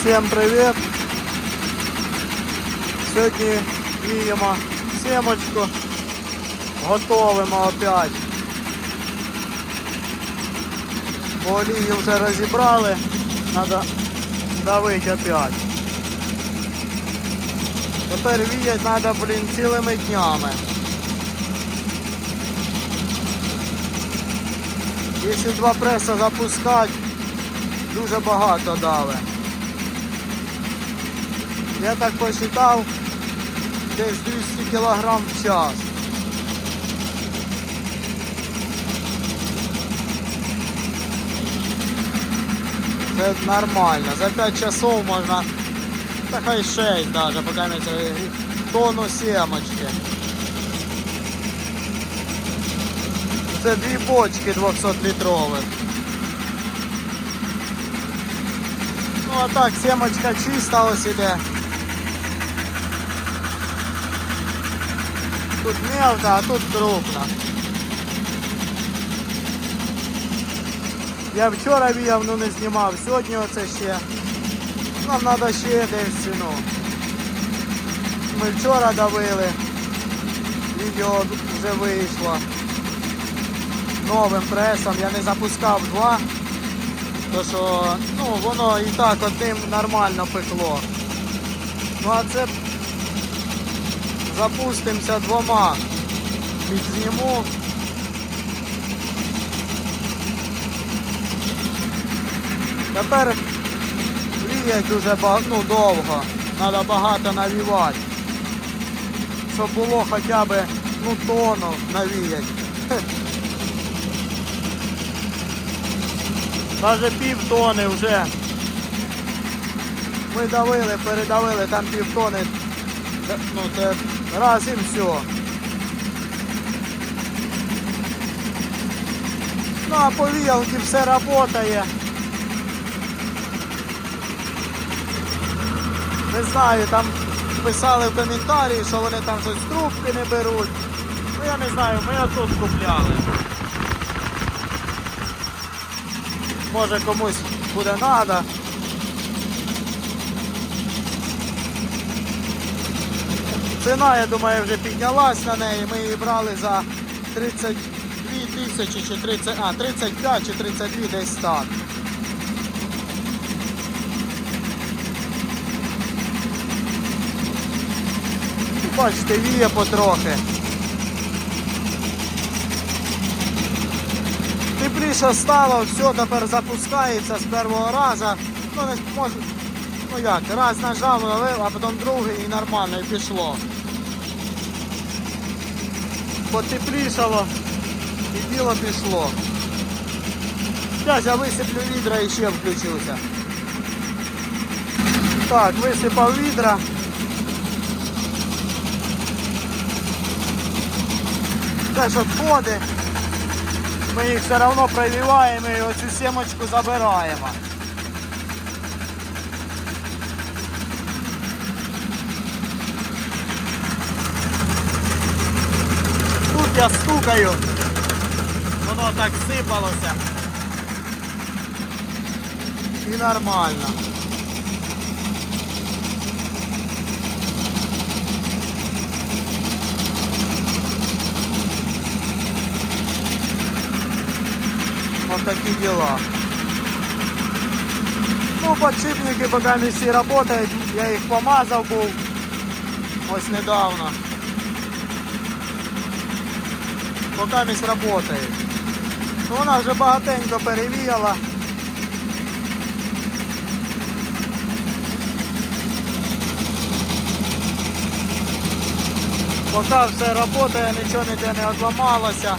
Всім привіт! Сьогодні віємо сімочку, готовимо опять. Бо олію вже розібрали, треба давити опять. Тепер віять треба, блін, цілими днями. Якщо два преса запускати, дуже багато дали. Я так посчитав, десь 200 кг в час. Це нормально. За 5 часов можна, та хай 6 навіть, поки не це тонну сімочки. Це дві бочки 200 літрових. Ну а так, семочка чиста ось іде. Тут мелко, а тут крупно. Я вчора віяв, ну не знімав, сьогодні оце ще. Нам треба ще десь, ну. Ми вчора давили. Відео вже вийшло. Новим пресом я не запускав два. То що ну, воно і так одним нормально пекло. Ну а це запустимося двома. Підзніму. Тепер віять дуже ну, довго. Треба багато навівати. Щоб було хоча б ну, тону навіять. Даже пів тони вже. Ми давили, передавили, там пів тони. Ну це раз і все. Ну а по віялці все працює. Не знаю, там писали в коментарі, що вони там щось трубки не беруть. Ну я не знаю, ми отут купляли. Може комусь буде треба. Ціна, я думаю, вже піднялась на неї. Ми її брали за 32 тисячі чи 30, а, 35 чи 32 десь так. Бачите, віє потрохи. Тепліше стало, все тепер запускається з першого разу. Ну, може, ну як, раз нажав, налив, а потім другий і нормально, і пішло. Потеплішало і діло пішло. Зараз я висиплю відра і ще включуся. Так, висипав відра. Теж відходи. Ми їх все одно прививаємо і оцю сімочку забираємо. я стукаю. Воно так сипалося. І нормально. Вот такие дела. Ну, подшипники пока не всі работают. Я їх помазав був. Ось недавно. Не работает. Ну, вона вже багатенько перевіяла. Пока все работає, нічого ніде не одламалося.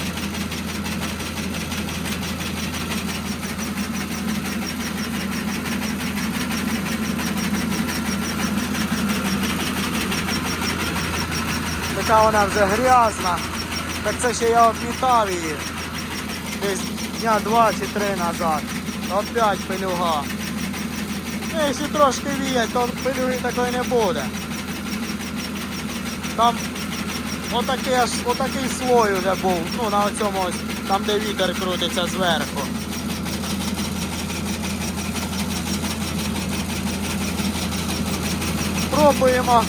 Така вона вже грязна. Так це ще я обмітав її. Десь дня два чи три назад. Опять пилюга. Ну, якщо трошки віять, то пилюги такої не буде. Там отакий, аж, отакий слой вже був. Ну на цьому ось, там де вітер крутиться зверху. Пробуємо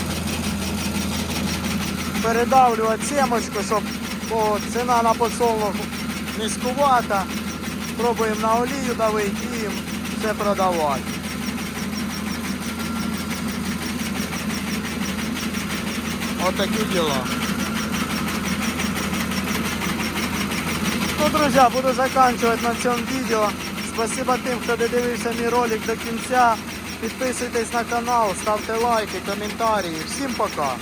передавлювати семочку, щоб бо ціна на подсолнух низькувата. Пробуємо на олію давити і все продавати. От діла. Ну, друзі, буду заканчивать на цьому відео. Спасибо тим, хто додивився мій ролик до кінця. Підписуйтесь на канал, ставте лайки, коментарі. Всім пока!